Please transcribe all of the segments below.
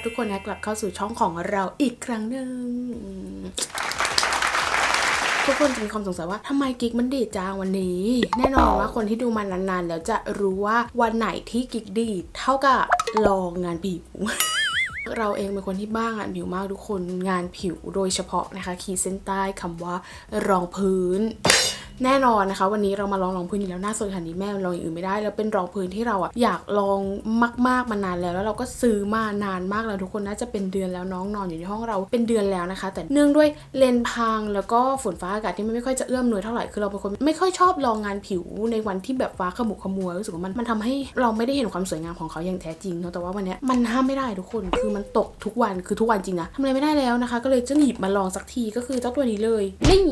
รับทุกคนนะกลับเข้าสู่ช่องของเราอีกครั้งหนึ่งทุกคนจะมีความสงสัยว่าทำไมกิ๊กมันดีดจางวันนี้ แน่นอนว่าคนที่ดูมานานๆ แล้วจะรู้ว่าวันไหนที่กิ๊กดีดเท่ากับลองงานผิวเราเองเป็นคนที่บ้างานผิวมากทุกคนงานผิวโดยเฉพาะนะคะ ขีดเส้นใต้คำว่ารองพื้น แน่นอนนะคะ วันนี้เรามาลองรองพื้นอยู่แล้วหน้าสดขนาดนี้แม่ลองอย่างอื่นไม่ได้ แล้วเป็นรองพื้นที่เราอะอยากลองมากๆมานานแล้ว แล้วเราก็ซื้อมานานมากแล้วทุกคนน่าจะเป็นเดือนแล้วน้องนอนอยู่ในห้องเราเป็นเดือนแล้วนะคะ แต่เนื่องด้วยเลนพังแล้วก็ฝนฟ้าอากาศที่มันไม่ค่อยจะเอื้อมหน่วยเท่าไหร่คือเราเป็นคนไม่ค่อยชอบลองงานผิวในวันที่แบบฟ้าขมุกขมัวรู้สึกว่ามันมันทำให้เราไม่ได้เห็นความสวยงามของเขาอย่างแท้จริงเนาะแต่ว่าวันนี้มันห้ามไม่ได้ทุกคนคือมันตกทุกวันคือทุกวันจริงนะทำอะไรไม่ได้แล้วนะคะ ก็เลยจะหยิบมาลองสักทีก็คือเจ้าตัวนี้เลยนี่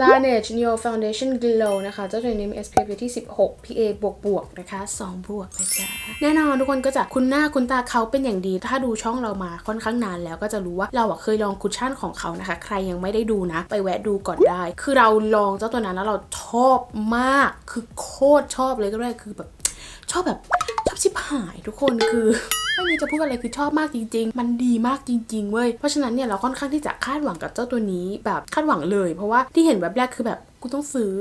Laneige Neo Foundation Glow นะคะเจ้าตัวนี้มี SPF อยู่ที่ 16 PA บวกบวกนะคะ 2 บวกนะจ๊ะแน่นอนทุกคนก็จะคุ้นหน้าคุ้นตาเขาเป็นอย่างดี ถ้าดูช่องเรามาค่อนข้างนานแล้วก็จะรู้ว่าเราอะเคยลองคุชชั่นของเขานะคะ ใครยังไม่ได้ดูนะ ไปแวะดูก่อนได้ คือเราลองเจ้าตัวนั้นแล้วเราชอบมาก คือโคตรชอบเลยก็ได้คือแบบชอบแบบชอบชิบหายทุกคนคือไม่รู้จะพูดอะไรคือชอบมากจริง ๆ มันดีมากจริง ๆ เว้ย เพราะฉะนั้นเนี่ยเราค่อนข้างที่จะคาดหวังกับเจ้าตัวนี้แบบคาดหวังเลย เพราะว่าที่เห็นแบบแรกคือแบบ กูต้องซื้อ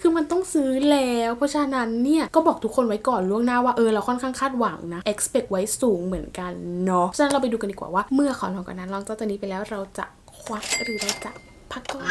คือมันต้องซื้อแล้ว เพราะฉะนั้นเนี่ย ก็บอกทุกคนไว้ก่อนล่วงหน้าว่าเออเราค่อนข้างคาดหวังนะ expect ไว้สูงเหมือนกันเนาะ ฉะนั้นเราไปดูกันดีกว่าว่า เมื่อขอนองกันนั้นลองเจ้าตัวนี้ไปแล้วเราจะควักหรือเราจะพักก่อน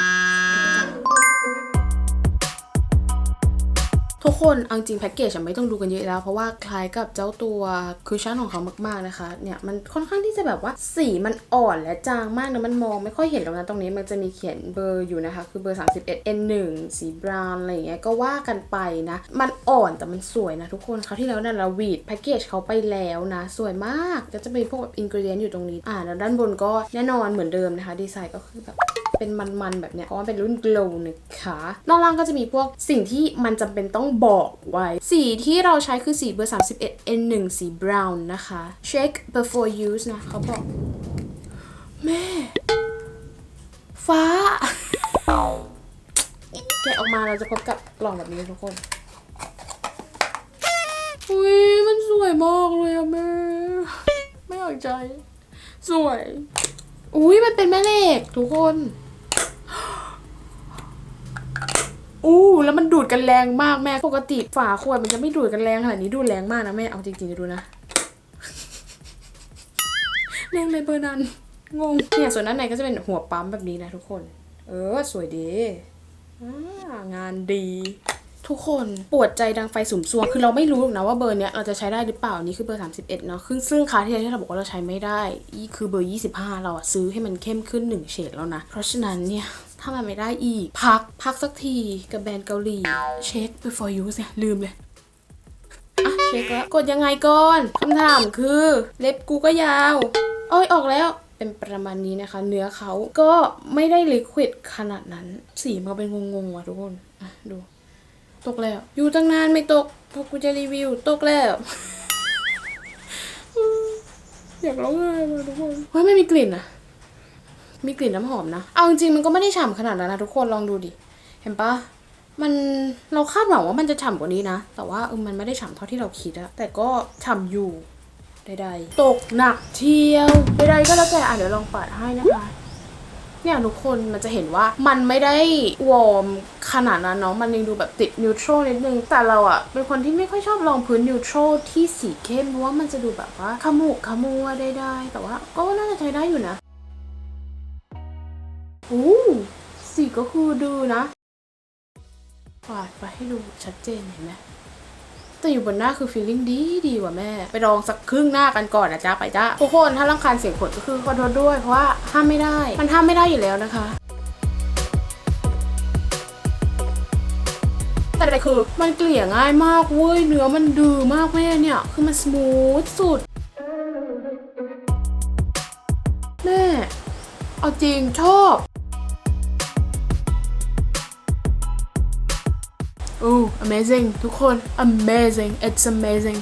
ทุกคนเอาจริงแพ็กเกจไม่ต้องดูกันเยอะแล้ว เพราะว่าคล้ายกับเจ้าตัวคุชชั่นของเขามากๆนะคะ เนี่ยมันค่อนข้างที่จะแบบว่าสีมันอ่อนและจางมากนะมันมองไม่ค่อยเห็นแล้วนะตรงนี้มันจะมีเขียนเบอร์อยู่นะคะ คือเบอร์ 31 N1 สีบราวน์อะไรอย่างเงี้ยก็ว่ากันไปนะ มันอ่อนแต่มันสวยนะทุกคนคราวที่แล้วนี่ยเราวีดแพ็กเกจเขาไปแล้วนะ สวยมากก็จะมีพวกแบบอินกรีเดียนอยู่ตรงนี้อ่าแล้วด้านบนก็แน่นอนเหมือนเดิมนะคะ ดีไซน์ก็คือแบบ เป็นมันๆแบบเนี้ยเพราะว่าเป็นรุ่น glow นะคะนอกล่างก็จะมีพวกสิ่งที่มันจำเป็นต้องบอกไว้ สีที่เราใช้คือสีเบอร์ 31 N1 สี brown นะคะ check before use นะเขาบอก แม่ ฟ้า แกะออกมาเราจะพบกับกล่องแบบนี้ทุกคนอุ้ยมันสวยมากเลยอะแม่ ไม่อยากใจ สวย อุ้ยมันเป็นแม่เหล็กทุกคน อู้แล้วมันดูดกันแรงมากแม่ปกติฝาขวดมันจะไม่ดูดกันแรงขนาดนี้ดูดแรงมากนะแม่เอาจริงๆจะดูนะแรงเลยเบอร์นั้นงงเนี่ยส่วนด้านในก็จะเป็นหัวปั๊มแบบนี้นะทุกคน เออ สวยดีอ่างานดี ทุกคนปวดใจดังไฟสุมซวงคือเราไม่รู้หรอกนะว่าเบอร์เนี้ยเราจะใช้ได้หรือเปล่านี่คือเบอร์ 31 เนาะซึ่งซึ่งคาที่ที่เราบอกว่าเราใช้ไม่ได้อีคือเบอร์ 25 เราอะซื้อให้มันเข้มขึ้น 1 เฉดแล้วนะ เพราะฉะนั้นเนี่ย ถ้ามันไม่ได้อีก พักพักสักทีกับแบรนด์เกาหลี เช็ค before use เนี่ยลืมเลยอะเช็คแล้ว กดยังไงก่อนคำถามคือ เล็บกูก็ยาวอ้ยออกแล้วเป็นประมาณนี้นะคะ เนื้อเขาก็ไม่ได้ลิควิดขนาดนั้น สีมันเป็นงงๆว่ะทุกคนอะดู ตกแล้ว อยู่ตั้งนานไม่ตกพอกูจะรีวิว ตกแล้ว อยากร้องไห้เลยทุกคนเฮ้ยไม่มีกลิ่นอะ มีกลิ่นน้ำหอมนะ เอาจริงๆมันก็ไม่ได้ฉ่ำขนาดนั้นนะทุกคนลองดูดิ เห็นปะมันเราคาดหวังว่ามันจะฉ่ำกว่านี้นะ แต่ว่าเออมันไม่ได้ฉ่ำเท่าที่เราคิดอะแต่ก็ฉ่ำอยู่ใดๆตกหนักเที่ยวใดๆก็แล้วแต่อะเดี๋ยวลองปัดให้นะคะเนี่ยทุกคนมันจะเห็นว่ามันไม่ได้วอร์มขนาดนั้นเนาะมันยังดูแบบติดนิวทรัลนิดนึง แต่เราอะเป็นคนที่ไม่ค่อยชอบลองพื้นนิวทรัลที่สีเข้มเพราะว่ามันจะดูแบบว่าขมุกขมัวได้ๆแต่ว่าก็น่าจะใช้ได้อยู่นะ โอ้สีก็คือดูนะปาดไปให้ดูชัดเจนเห็นไหมแต่อยู่บนหน้าคือ feeling ดีดีว่ะแม่ ไปลองสักครึ่งหน้ากันก่อนนะจ๊ะไปจ้าทุกคนถ้ารำคาญเสียงขนก็คือขอโทษด้วยเพราะว่าห้ามไม่ได้ มันห้ามไม่ได้อยู่แล้วนะคะ แต่อะไรคือมันเกลี่ยง่ายมากเว้ยเนื้อมันดื้อมากแม่เนี่ย คือมันสมูทสุดแม่เอาจริงชอบ อ้ amazing ทุกคน amazing it's amazing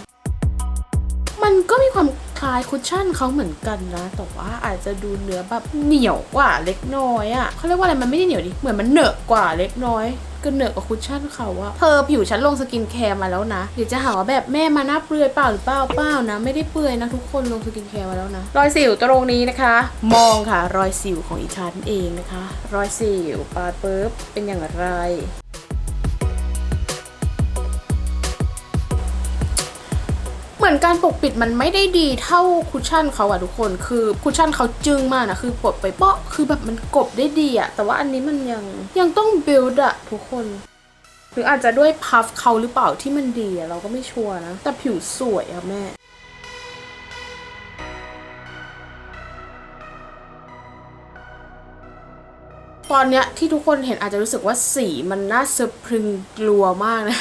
มันก็มีความคล้ายคุชชั่นเขาเหมือนกันนะ แต่ว่าอาจจะดูเนื้อแบบเหนียวกว่าเล็กน้อยอะ่ะเขาเรียกว่าอะไรมันไม่ได้เหนียวดิ เหมือนมันเหนอะกว่าเล็กน้อยก็เหนือกว่าคุชชั่นเขาอะเธอผิวฉันลงสกินแคร์มาแล้วนะ เดี๋ยวจะหาว่าแบบแม่มาหน้าเปลือยเปล่าหรือเปล่าเปล่านะ ไม่ได้เปลือยนะทุกคนลงสกินแคร์มาแล้วนะ รอยสิวตรงนี้นะคะ มองค่ะ รอยสิวของอีฉันเองนะคะ รอยสิวปาดปุ๊บเป็นอย่างไร มือนการปกปิดมันไม่ได้ดีเท่าคุชชั่นเขาอะทุกคนคือคุชชั่นเขาจึงมากนะคือปลดไปเปาะคือแบบมันกบได้ดีอะแต่ว่าอันนี้มันยังยังต้องบิลด์อะทุกคนหรืออาจจะด้วยพัฟเขาหรือเปล่าที่มันดีอะเราก็ไม่ชัวร์นะ แต่ผิวสวยอะแม่ตอนเนี้ยที่ทุกคนเห็นอาจจะรู้สึกว่าสีมันน่าสะพรึงกลัวมากนะ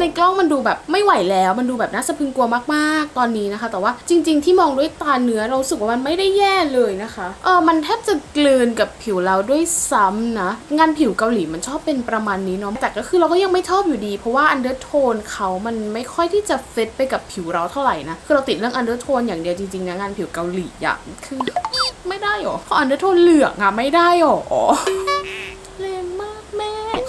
ในกล้องมันดูแบบไม่ไหวแล้ว มันดูแบบน่าสะพรึงกลัวมากๆ ตอนนี้นะคะ แต่ว่าจริง ๆ ที่มองด้วยตาเนื้อเราสึกว่ามันไม่ได้แย่เลยนะคะเออมันแทบจะกลืนกับผิวเราด้วยซ้ำนะ งานผิวเกาหลีมันชอบเป็นประมาณนี้เนาะแต่ก็คือเราก็ยังไม่ชอบอยู่ดี เพราะว่าอันเดอร์โทนเขามันไม่ค่อยที่จะเฟตไปกับผิวเราเท่าไหร่นะคือเราติดเรื่องอันเดอร์โทนอย่างเดียวจริงๆนะงานผิวเกาหลีอะคือไม่ได้หรอเพราะอันเดอร์โทนเหลืองอะไม่ได้หรอ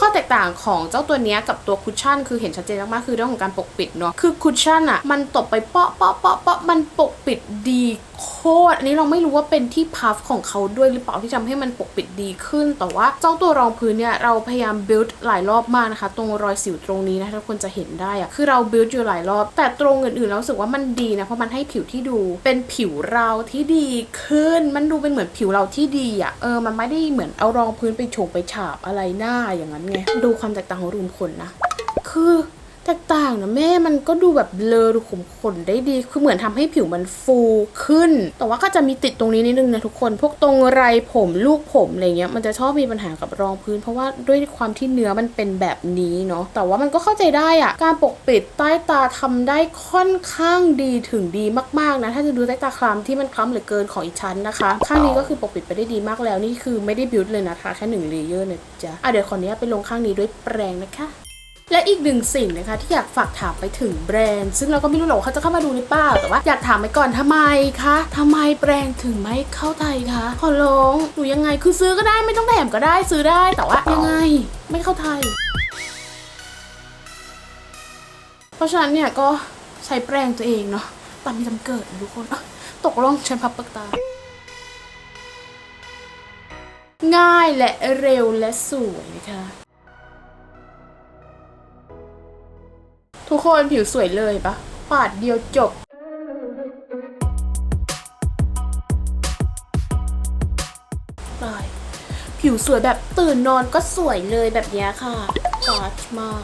ข้อแตกต่างของเจ้าตัวนี้กับตัวคุชชั่นคือเห็นชัดเจนมากๆคือเรื่องของการปกปิดเนาะคือคุชชั่นอะมันตบไปเปาะเปาะเปาะเปาะมันปกปิดดี โคตรอันนี้เราไม่รู้ว่าเป็นที่พัฟของเขาด้วยหรือเปล่าที่ทำให้มันปกปิดดีขึ้น แต่ว่าเจ้าตัวรองพื้นเนี่ยเราพยายาม build หลายรอบมากนะคะ ตรงรอยสิวตรงนี้นะทุกคนจะเห็นได้อะคือเรา build อยู่หลายรอบ แต่ตรงอื่นๆเราสึกว่ามันดีนะเพราะมันให้ผิวที่ดูเป็นผิวเราที่ดีขึ้น มันดูเป็นเหมือนผิวเราที่ดีอะเออมันไม่ได้เหมือนเอารองพื้นไปโฉงไปฉาบอะไรหน้าอย่างนั้นไงดูความแตกต่างของรูมขนนะ คือ แตกต่างนะแม่มันก็ดูแบบเบลอดูขมขนได้ดี คือเหมือนทำให้ผิวมันฟูขึ้น แต่ว่าก็จะมีติดตรงนี้นิดนึงนะทุกคน พวกตรงไรผมลูกผมอะไรเงี้ยมันจะชอบมีปัญหากับรองพื้น เพราะว่าด้วยความที่เนื้อมันเป็นแบบนี้เนาะ แต่ว่ามันก็เข้าใจได้อะการปกปิดใต้ตาทำได้ค่อนข้างดีถึงดีมากๆนะ ถ้าจะดูใต้ตาคล้ำที่มันคล้ำเหลือเกินของอีชั้นนะคะ ข้างนี้ก็คือปกปิดไปได้ดีมากแล้วนี่คือไม่ได้บิวต์เลยนะคะแค่หนึ่งเลเยอร์นะจ๊ะอะเดี๋ยวขออนุญาตไปลงข้างนี้ด้วยแปรงนะคะ และอีกหนึ่งสิ่งนะคะที่อยากฝากถามไปถึงแบรนด์ ซึ่งเราก็ไม่รู้หรอกเขาจะเข้ามาดูหรือเปล่า แต่ว่าอยากถามไปก่อนทำไมคะทำไมแบรนด์ถึงไม่เข้าไทยคะขอร้องหนูยังไงคือซื้อก็ได้ไม่ต้องแถมก็ได้ซื้อได้แต่ว่ายังไงไม่เข้าไทยเพราะฉะนั้นเนี่ยก็ใช้แปรงตัวเองเนาะตามมีจำเกิดทุกคนตกล่องฉันพับปากตา ง่ายและเร็วและสวยนะคะ ทุกคนผิวสวยเลยปะปาดเดียวจบตายผิวสวยแบบตื่นนอนก็สวยเลยแบบนี้ค่ะกอชมาก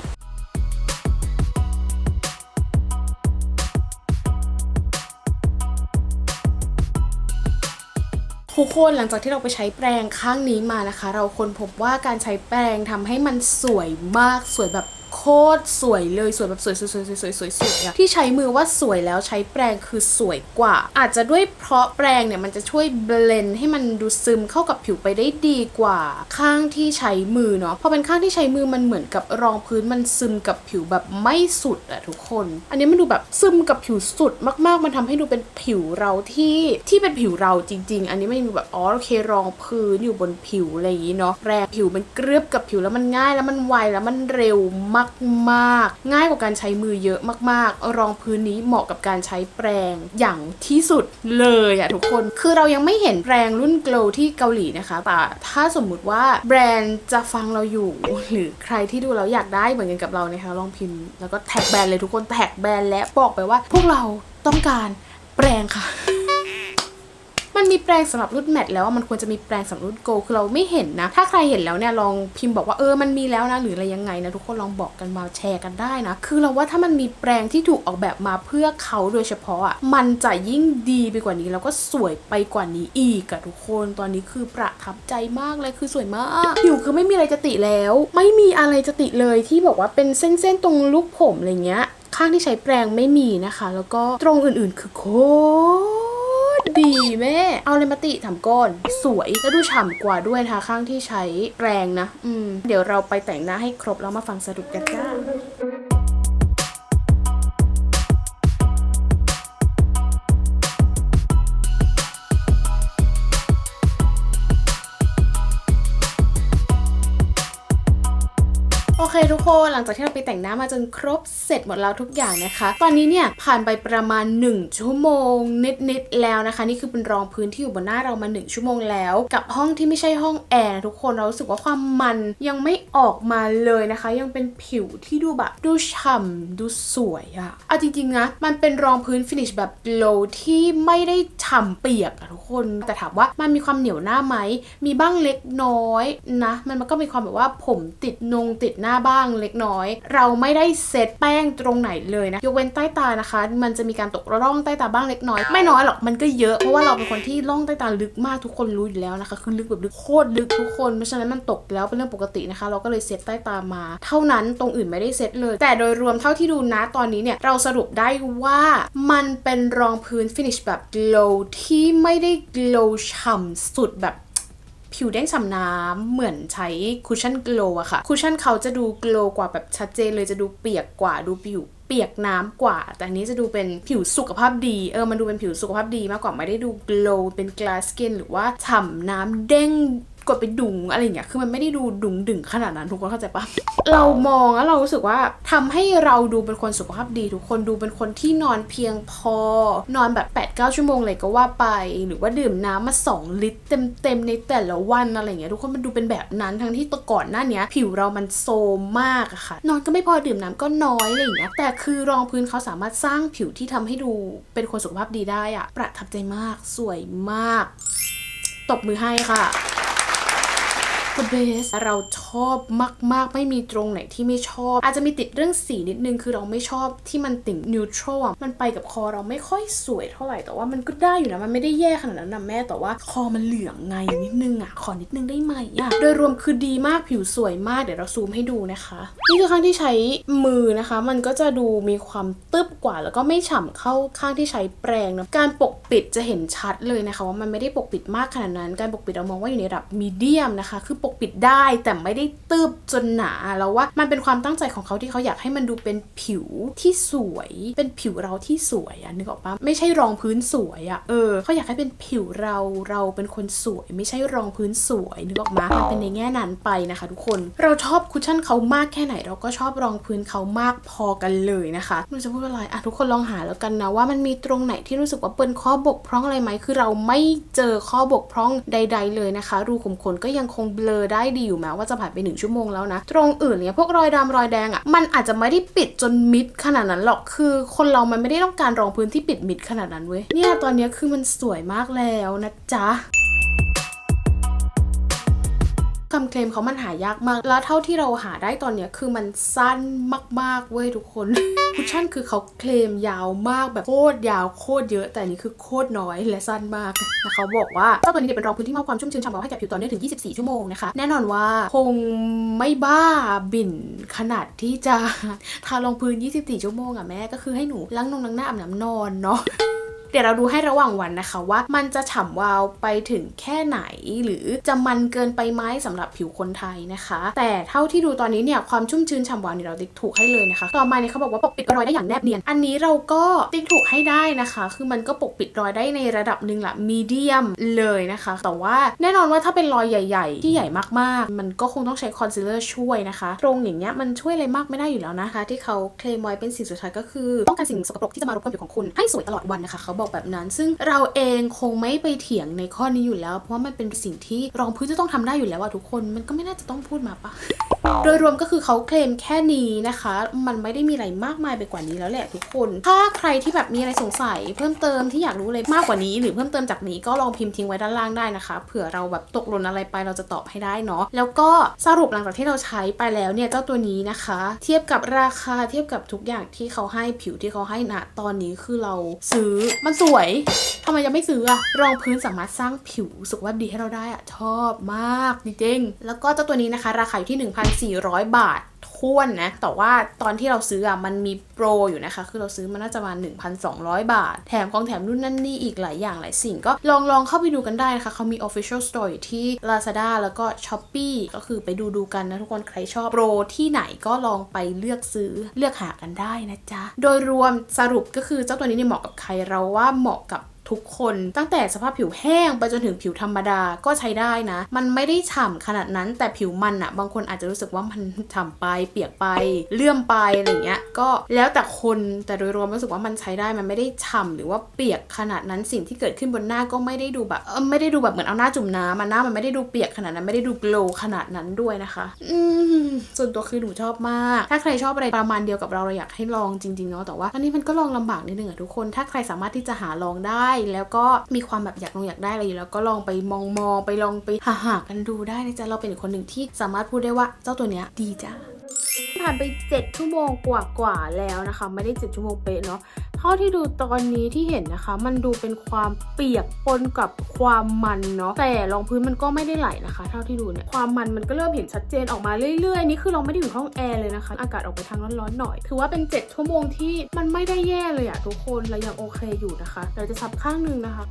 ทุกคนหลังจากที่เราไปใช้แปรงข้างนี้มานะคะ เราค้นพบว่าการใช้แปรงทำให้มันสวยมากสวยแบบ คตรสวยเลยสวยแบบสวยสวยสวยสวยสวยสวยสวยอะที่ใช้มือว่าสวยแล้วใช้แปรงคือสวยกว่า อาจจะด้วยเพราะแปรงเนี่ยมันจะช่วยเบลนด์ให้มันดูซึมเข้ากับผิวไปได้ดีกว่า ข้างที่ใช้มือเนาะพอเป็นข้างที่ใช้มือมันเหมือนกับรองพื้นมันซึมกับผิวแบบไม่สุดอะทุกคน อันนี้มันดูแบบซึมกับผิวสุดมาก ๆ มันทำให้ดูเป็นผิวเราที่ที่เป็นผิวเราจริง ๆ อันนี้ไม่มีแบบอ๋อโอเครองพื้นอยู่บนผิวอะไรอย่างนี้เนาะแรงผิวมันเกลือบกับผิวแล้วมันง่ายแล้วมันไวแล้วมันเร็วมากๆ ง่ายกว่าการใช้มือเยอะมาก ๆ รองพื้นนี้เหมาะกับการใช้แปรงอย่างที่สุดเลยอะทุกคน คือเรายังไม่เห็นแปรงรุ่น Glow ที่เกาหลีนะคะแต่ถ้าสมมุติว่าแบรนด์จะฟังเราอยู่หรือใครที่ดูแล้วอยากได้เหมือนกันกับเรานะคะลองพิมพ์แล้วก็แท็กแบรนด์เลยทุกคนแท็กแบรนด์และบอกไปว่า พวกเราต้องการแปรงค่ะ มันมีแปรงสำหรับรุ่นแมทแล้วมันควรจะมีแปรงสำหรับรุ่นโกคือเราไม่เห็นนะ ถ้าใครเห็นแล้วเนี่ยลองพิมพ์บอกว่าเออมันมีแล้วนะหรืออะไรยังไงนะทุกคนลองบอกกันมาแชร์กันได้นะ คือเราว่าถ้ามันมีแปรงที่ถูกออกแบบมาเพื่อเขาโดยเฉพาะอะมันจะยิ่งดีไปกว่านี้แล้วก็สวยไปกว่านี้อีกอะทุกคนตอนนี้คือประทับใจมากเลยคือสวยมากผิวคือไม่มีอะไรจะติแล้ว ไม่มีอะไรจะติเลยที่บอกว่าเป็นเส้นๆตรงลูกผมอะไรเงี้ย ข้างที่ใช้แปรงไม่มีนะคะ แล้วก็ตรงอื่นๆคือโค ดีแม่ เอาเลยมาติถามก้น สวยแล้วดูฉ่ำกว่าด้วยนะข้างที่ใช้แรงนะ อืม เดี๋ยวเราไปแต่งหน้าให้ครบแล้วมาฟังสรุปกันจ้า โอเคทุกคนหลังจากที่เราไปแต่งหน้ามาจนครบเสร็จหมดแล้วทุกอย่างนะคะ ตอนนี้เนี่ยผ่านไปประมาณ 1 ชั่วโมง นิดๆแล้วนะคะ นี่คือเป็นรองพื้นที่อยู่บนหน้าเรามา 1 ชั่วโมงแล้ว กับห้องที่ไม่ใช่ห้องแอร์ทุกคนเรารู้สึกว่าความมันยังไม่ออกมาเลยนะคะ ยังเป็นผิวที่ดูแบบดูฉ่ำดูสวยอะเอาจริงๆนะมันเป็นรองพื้นฟินิชแบบโ w ที่ไม่ได้ฉ่ำเปียกอะทุกคน แต่ถามว่ามันมีความเหนียวหน้าไหมมีบ้างเล็กน้อยนะ มันมันก็มีความแบบว่าผมติดนงติดหน้าบ้างางเล็กน้อย เราไม่ได้เซตแป้งตรงไหนเลยนะยกเว้นใต้ตานะคะ มันจะมีการตกร่องใต้ตาบ้างเล็กน้อย ไม่น้อยหรอกมันก็เยอะเพราะว่าเราเป็นคนที่ร่องใต้ตาลึกมากทุกคนรู้อยู่แล้วนะคะ คือลึกแบบลึกโคตรลึกทุกคนเพราะฉะนั้นมันตกแล้วเป็นเรื่องปกตินะคะ เราก็เลยเซตใต้ตามา เท่านั้นตรงอื่นไม่ได้เซตเลย แต่โดยรวมเท่าที่ดูนะตอนนี้เนี่ยเราสรุปได้ว่ามันเป็นรองพื้นฟินิชแบบ glow ที่ไม่ได้ glow ฉ่ำสุดแบบ ผิวแดงฉ่ำน้ำเหมือนใช้คุชชั่นโกลอะค่ะคุชชั่นเขาจะดูโกลกว่าแบบชัดเจนเลยจะดูเปียกกว่าดูผิวเปียกน้ำกว่า แต่อันนี้จะดูเป็นผิวสุขภาพดี เออ มันดูเป็นผิวสุขภาพดีมากกว่าไม่ได้ดูโกลเป็นกลาสกินหรือว่าฉ่ำน้ำเด้ง กดไปดุงอะไรอย่างเงี้ย คือมันไม่ได้ดูดุงดึงขนาดนั้นทุกคนเข้าใจปะเรามองแล้วเรารู้สึกว่าทำให้เราดูเป็นคนสุขภาพดี ทุกคนดูเป็นคนที่นอนเพียงพอ นอนแบบ8-9ชั่วโมงเลยก็ว่าไป หรือว่าดื่มน้ำมา 2 ลิตรเต็มๆในแต่ละวันอะไรเงี้ยทุกคนมันดูเป็นแบบนั้นทั้งที่ตัวก่อนหน้าเนี้ยผิวเรามันโซมมากอะค่ะ นอนก็ไม่พอดื่มน้ำก็น้อยอะไรเงี้ยแต่คือรองพื้นเขาสามารถสร้างผิวที่ทำให้ดูเป็นคนสุขภาพดีได้อะประทับใจมากสวยมาก ตบมือให้ค่ะ the best เราชอบมาก ๆ ไม่มีตรงไหนที่ไม่ชอบ อาจจะมีติดเรื่องสีนิดนึง คือเราไม่ชอบที่มันติ่ง neutral อะมันไปกับคอเราไม่ค่อยสวยเท่าไหร่ แต่ว่ามันก็ได้อยู่นะ มันไม่ได้แย่ขนาดนั้นนะแม่ แต่ว่าคอมันเหลืองไงนิดนึงอะขอนิดนึงได้ไหมอะโดยรวมคือดีมาก ผิวสวยมาก เดี๋ยวเราซูมให้ดูนะคะ นี่คือข้างที่ใช้มือนะคะ มันก็จะดูมีความตึบกว่า แล้วก็ไม่ฉ่ำเข้าข้างที่ใช้แปรงนะ การปกปิดจะเห็นชัดเลยนะคะว่ามันไม่ได้ปกปิดมากขนาดนั้น การปกปิดเรามองว่าอยู่ในระดับมีเดียมนะคะ คือปกปิดได้ แต่ไม่ได้ตืบจนหนาแล้วว่ามันเป็นความตั้งใจของเขาที่เขาอยากให้มันดูเป็นผิวที่สวย เป็นผิวเราที่สวยอะนึกออกปะไม่ใช่รองพื้นสวยอะเออเขาอยากให้เป็นผิวเราเราเป็นคนสวย ไม่ใช่รองพื้นสวยนึกออกมามันเป็นในแง่นั้นไปนะคะ ทุกคนเราชอบคุชชั่นเขามากแค่ไหน เราก็ชอบรองพื้นเขามากพอกันเลยนะคะไม่จะพูดอะไรอะทุกคนลองหาแล้วกันนะว่ามันมีตรงไหนที่รู้สึกว่าเป็นข้อบกพร่องอะไรไหมคือเราไม่เจอข้อบกพร่องใด ๆ เลยนะคะ รูขุมขนก็ยังคงเบลอได้ดีอยู่แม้ว่าจะผ่านไปหนึ่งชั่วโมงแล้วนะ ตรงอื่นเนี่ยพวกรอยดำรอยแดงอะ่ะมันอาจจะไม่ได้ปิดจนมิดขนาดนั้นหรอกคือคนเรามันไม่ได้ต้องการรองพื้นที่ปิดมิดขนาดนั้นเว้ยเนี่ยตอนนี้คือมันสวยมากแล้วนะจ๊ะ คำเคลมเขามันหายากมาก แล้วเท่าที่เราหาได้ตอนเนี้ยคือมันสั้นมากๆเว้ยทุกคนคุชชั่นคือเขาเคลมยาวมากแบบโคตรยาวโคตรเยอะ แต่อันนี้คือโคตรน้อยและสั้นมากนะเขาบอกว่าเจ้าตัวนี้เป็นรองพื้นที่มอบความชุ่มชื้นฉ่ำเบาให้แก่ผิวต่อเนื่องถึง 24 ชั่วโมงนะคะ แน่นอนว่าคงไม่บ้าบิ่นขนาดที่จะทารองพื้น 24 ชั่วโมงอะแม่ก็คือให้หนูล้างนงล้างหน้าอาบน้ำนอนเนาะ เดี๋ยวเราดูให้ระหว่างวันนะคะว่ามันจะฉ่ำวาวไปถึงแค่ไหน หรือจะมันเกินไปไหมสำหรับผิวคนไทยนะคะ แต่เท่าที่ดูตอนนี้เนี่ยความชุ่มชื้นฉ่ำวาวเนี่ยเราติ๊กถูกให้เลยนะคะ ต่อมาเนี่ยเขาบอกว่าปกปิดรอยได้อย่างแนบเนียน อันนี้เราก็ติ๊กถูกให้ได้นะคะ คือมันก็ปกปิดรอยได้ในระดับหนึ่งละมีเดียมเลยนะคะ แต่ว่าแน่นอนว่าถ้าเป็นรอยใหญ่ ๆ ที่ใหญ่มากๆ มันก็คงต้องใช้คอนซีลเลอร์ช่วยนะคะตรงอย่างเงี้ยมันช่วยอะไรมากไม่ได้อยู่แล้วนะคะ ที่เขาเคลมไว้เป็นสิ่งสุดท้ายก็คือป้องกันสิ่งสกปรกที่จะมารบกวนผิวของคุณให้สวยตลอดวันนะคะเขาบอกแบบนั้น ซึ่งเราเองคงไม่ไปเถียงในข้อนี้อยู่แล้ว เพราะว่ามันเป็นสิ่งที่รองพื้นจะต้องทำได้อยู่แล้วอะทุกคนมันก็ไม่น่าจะต้องพูดมาปะโดยรวมก็คือเขาเคลมแค่นี้นะคะ มันไม่ได้มีอะไรมากมายไปกว่านี้แล้วแหละทุกคน ถ้าใครที่แบบมีอะไรสงสัย เพิ่มเติมที่อยากรู้อะไรมากกว่านี้ หรือเพิ่มเติมจากนี้ก็ลองพิมพ์ทิ้งไว้ด้านล่างได้นะคะ เผื่อเราแบบตกหล่นอะไรไปเราจะตอบให้ได้เนาะ แล้วก็สรุปหลังจากที่เราใช้ไปแล้วเนี่ยเจ้าตัวนี้นะคะ เทียบกับราคาเทียบกับทุกอย่างที่เขาให้ผิวที่เขาให้นะตอนนี้คือเราซื้อมัันสวยทำไมยังไม่ซื้ออะรองพื้นสามารถสร้างผิวสุขภาพดีให้เราได้อะชอบมากจริงๆแล้วก็เจ้าตัวนี้นะคะ ราคาอยู่ที่ 1,400 บาท ท้วนนะ แต่ว่าตอนที่เราซื้ออะมันมีโปรอยู่นะคะ คือเราซื้อมันน่าจะมา1,200 บาท แถมของแถมนู่นนั่นนี่อีกหลายอย่างหลายสิ่ง ก็ลองลองเข้าไปดูกันได้นะคะ เขามี official store อยู่ที่ Lazada แล้วก็ Shopee ก็คือไปดูดูกันนะทุกคน ใครชอบโปรที่ไหนก็ลองไปเลือกซื้อเลือกหากันได้นะจ๊ะ โดยรวมสรุปก็คือเจ้าตัวนี้เนี่ยเหมาะกับใครเราว่าเหมาะกับ ทุกคน ตั้งแต่สภาพผิวแห้งไปจนถึงผิวธรรมดาก็ใช้ได้นะ มันไม่ได้ฉ่ำขนาดนั้น แต่ผิวมันอะบางคนอาจจะรู้สึกว่ามันฉ่ำไป เปียกไป เลื่อมไปอะไรเงี้ย ก็แล้วแต่คนแต่โดยรวมรู้สึกว่ามันใช้ได้มันไม่ได้ฉ่ำหรือว่าเปียกขนาดนั้นสิ่งที่เกิดขึ้นบนหน้าก็ไม่ได้ดูแบบเออไม่ได้ดูแบบเหมือนเอาหน้าจุ่มน้ำมันหน้ามันไม่ได้ดูเปียกขนาดนั้นไม่ได้ดูโกลขนาดนั้นด้วยนะคะ อืมส่วนตัวคือหนูชอบมาก ถ้าใครชอบอะไรประมาณเดียวกับเราเราอยากให้ลองจริงๆเนาะแต่ว่าอันนี้มันก็ลองลำบากนิดนึงอะทุกคน ถ้าใครสามารถที่จะหาลองได้แล้วก็มีความแบบอยากลองอยากได้อะไรอยู่แล้วก็ลองไปมองมองๆไปลองไปหาหากันดูได้นะจ๊ะเราเป็นคนหนึ่งที่สามารถพูดได้ว่าเจ้าตัวเนี้ยดีจ้าผ่านไป 7 ชั่วโมงกว่าๆแล้วนะคะ ไม่ได้ 7 ชั่วโมงเป๊ะเนาะ เท่าที่ดูตอนนี้ที่เห็นนะคะ มันดูเป็นความเปียกปนกับความมันเนาะแต่รองพื้นมันก็ไม่ได้ไหลนะคะ เท่าที่ดูเนี่ยความมันมันก็เริ่มเห็นชัดเจนออกมาเรื่อยๆนี่คือเราไม่ได้อยู่ห้องแอร์เลยนะคะ อากาศออกไปทางร้อนๆหน่อย ถือว่าเป็น 7 ชั่วโมงที่มันไม่ได้แย่เลยอะทุกคนเรายังโอเคอยู่นะคะเราจะซับข้างหนึงนะคะ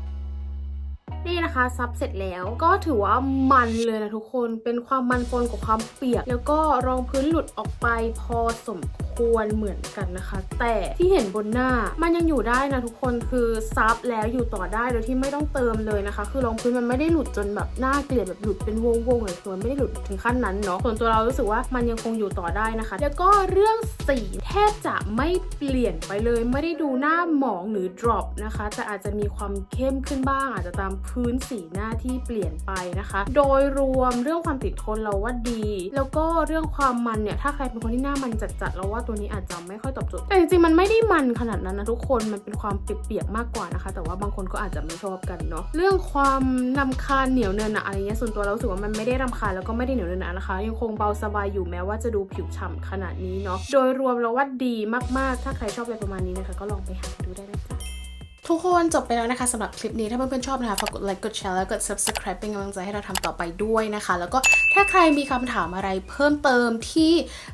นี่นะคะซับเสร็จแล้วก็ถือว่ามันเลยนะทุกคนเป็นความมันปนกับความเปียก แล้วก็รองพื้นหลุดออกไปพอสมควร เหมือนกันนะคะ แต่ที่เห็นบนหน้ามันยังอยู่ได้นะทุกคนคือซับแล้วอยู่ต่อได้โดยที่ไม่ต้องเติมเลยนะคะ คือรองพื้นมันไม่ได้หลุดจนแบบหน่าเกลียดแบบหลุดเป็นวงๆเลยคือมันไม่ได้หลุดถึงขั้นนั้นเนาะส่วนตัวเรารู้สึกว่ามันยังคงอยู่ต่อได้นะคะ แล้วก็เรื่องสีแทบจะไม่เปลี่ยนไปเลย ไม่ได้ดูหน้าหมองหรือ drop นะคะแต่อาจจะมีความเข้มขึ้นบ้าง อาจจะตามพื้นสีหน้าที่เปลี่ยนไปนะคะ โดยรวมเรื่องความติดทนเราว่าดี แล้วก็เรื่องความมันเนี่ยถ้าใครเป็นคนที่หน้ามันจัดๆเราว่าตัวนี้อาจจะไม่ค่อยตอบโจทย์แต่จริงๆมันไม่ได้มันขนาดนั้นนะทุกคนมันเป็นความเปียกๆมากกว่านะคะ แต่ว่าบางคนก็อาจจะไม่ชอบกันเนาะเรื่องความนำคาญเหนียวเนินอะอะไรเงี้ยส่วนตัวเราสึกว่ามันไม่ได้รำคาญแล้วก็ไม่ได้เหนียวเนินอะนะคะ ยังคงเบาสบายอยู่แม้ว่าจะดูผิวฉ่ำขนาดนี้เนาะโดยรวมเราว่าดีมากๆ ถ้าใครชอบอะไรประมาณนี้นะคะ ก็ลองไปหาดูได้นะจ๊ะ ทุกคนจบไปแล้วนะคะสำหรับคลิปนี้ถ้าเพื่อนๆชอบนะคะฝากกดไลค์กดแชร์แล้วกด subscribe เป็นกำลังใจให้เราทำต่อไปด้วยนะคะ แล้วก็ถ้าใครมีคำถามอะไรเพิ่มเติมที่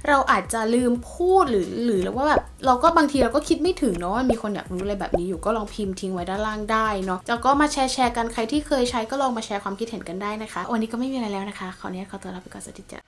เราอาจจะลืมพูดหรือหรือว่าแบบเราก็บางทีเราก็คิดไม่ถึงเนาะว่ามีคนอยากรู้อะไรแบบนี้อยู่ก็ลองพิมพ์ทิ้งไว้ด้านล่างได้เนาะแล้วก็มาแชร์แชร์กันใครที่เคยใช้ก็ลองมาแชร์ความคิดเห็นกันได้นะคะ วันนี้ก็ไม่มีอะไรแล้วนะคะขออนุญาตขอตัวลาไปก่อนสวัสดีจ้ะ